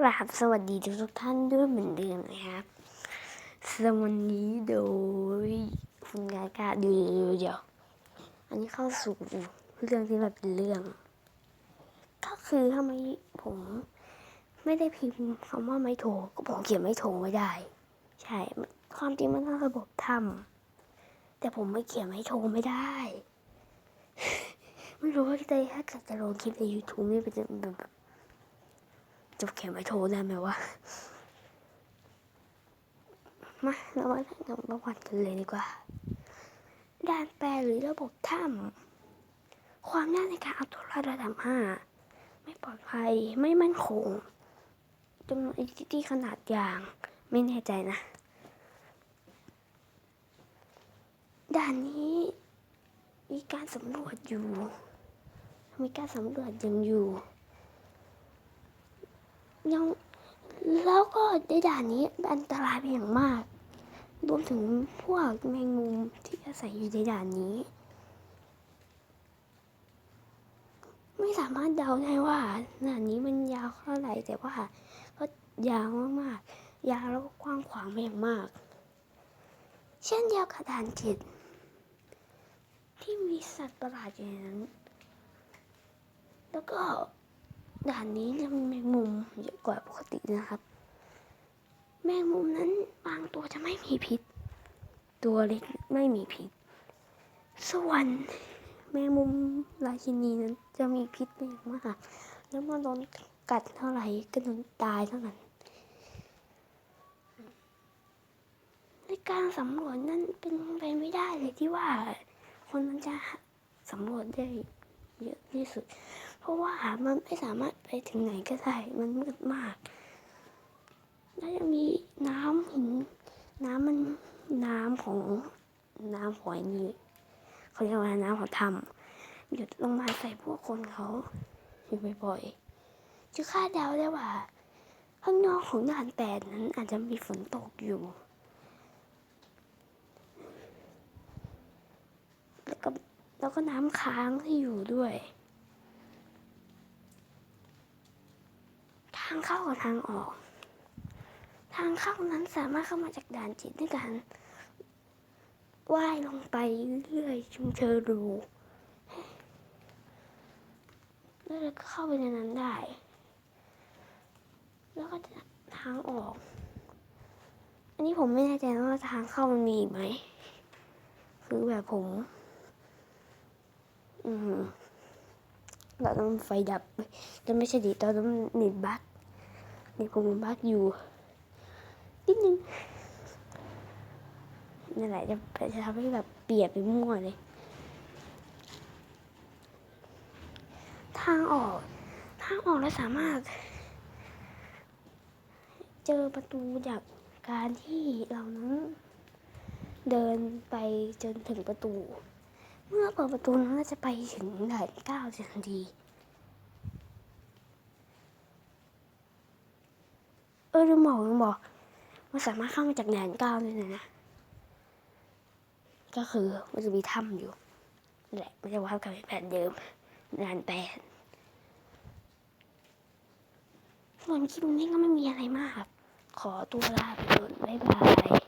กราบสวัสดีทุกท่านด้วยเหมือนเดิมนะครับสวันนี้โดยคุณกากาเดี๋ยวเดี๋ยว อันนี้เข้าสู่เรื่องที่แบบเป็นเรื่อง ก็คือทำไมผมไม่ได้พิมพ์คำว่าไม่โทรก็ผมเขียนไม่โทรไม่ได้ ใช่ ความจริงมันต้องระบบทำแต่ผมไม่เขียนไม่โทรไม่ได้ไม่รู้ว่าจะถ้าเกิดจะลงคลิปใน YouTube นี่เป็นแบบ จะเขียนไว้โทรได้ไหมวะ มาเรามาเริ่มกับประวัติกันเลยดีกว่าด่านแปรหรือระบบถ้ำความยากในการเอาตัวรอดระดับห้าไม่ปลอดภัยไม่มั่นคงจำนวนอิที่ขนาดอย่าง ไม่แน่ใจนะด่านนี้มีการสำรวจอยู่ มีการสำรวจยังอยู่ ยังแล้วก็ในด่านนี้อันตรายเป็นอย่างมาก รวมถึงพวกแมงมุมที่อาศัยอยู่ในด่านนี้ ไม่สามารถเดาได้ว่าด่านนี้มันยาวเท่าไหร่แต่ว่าก็ยาวมากๆ ยาวแล้วก็กว้างขวางเป็นอย่างมาก เช่นเดียวกับด่านเจ็ดที่มีสัตว์ประหลาดอยู่ในนั้น แล้วก็ ด่านนี้จะมีแมงมุมเยอะกว่าปกตินะครับ แมงมุมนั้นบางตัวจะไม่มีพิษ ตัวเล็กไม่มีพิษ ส่วนแมงมุมราชินีนั้นจะมีพิษมากมาก แล้วเมื่อโดนกัดเท่าไหร่ก็โดนตายเท่านั้นในการสำรวจนั้นเป็นไปไม่ได้เลยที่ว่า คนมันจะสำรวจได้เยอะที่สุด ราะว่ามันไม่สามารถไปถึงไหนก็ได้ มันมืดมาก แล้วยังมีน้ำหิน น้ำมันน้ำของน้ำหอยนี่เขาเรียกว่าน้ำของธรรมหยดลงมาใส่พวกคนเขาอยู่บ่อยๆจะคาดเดาได้ว่า ข้างนอกของด่านแปดนั้นอาจจะมีฝนตกอยู่ แล้วก็แล้วก็น้ำค้างที่อยู่ด้วย ทางเข้ากับทางออก ทางเข้านั้นสามารถเข้ามาจากด่านจิตด้วยการว่ายลงไปเรื่อยๆชุมเชอรูแล้วก็เข้าไปในนั้นได้ แล้วก็ทางออก อันนี้ผมไม่แน่ใจว่าทางเข้ามันมีไหม คือแบบผม อืมเราต้องไฟดับจะไม่ใช่ดิเราต้องน็ตบั๊ กเน็ตผมมันบักอยู่นิดนึงนั่นแหละจะจะทำให้แบบเปียกไปมั่วเลย ทางออก ทางออกเราสามารถ เจอประตูจากการที่เรานั้นเดินไปจนถึงประตู เมื่อเปิดประตูนั้นเราจะไปถึงด่านเก้าทันที ออลืมบอกลืมบอกมันสามารถเข้ามาจากด่านเก้าด้วยนะ ก็คือมันจะมีถ้ำอยู่แหละไม่ใช่ว่ากับแผ่นเดิมด่านแปดส่วนคลิปนี้ก็ไม่มีอะไรมากครับ ขอตัวลาไปก่อนบ๊ายบาย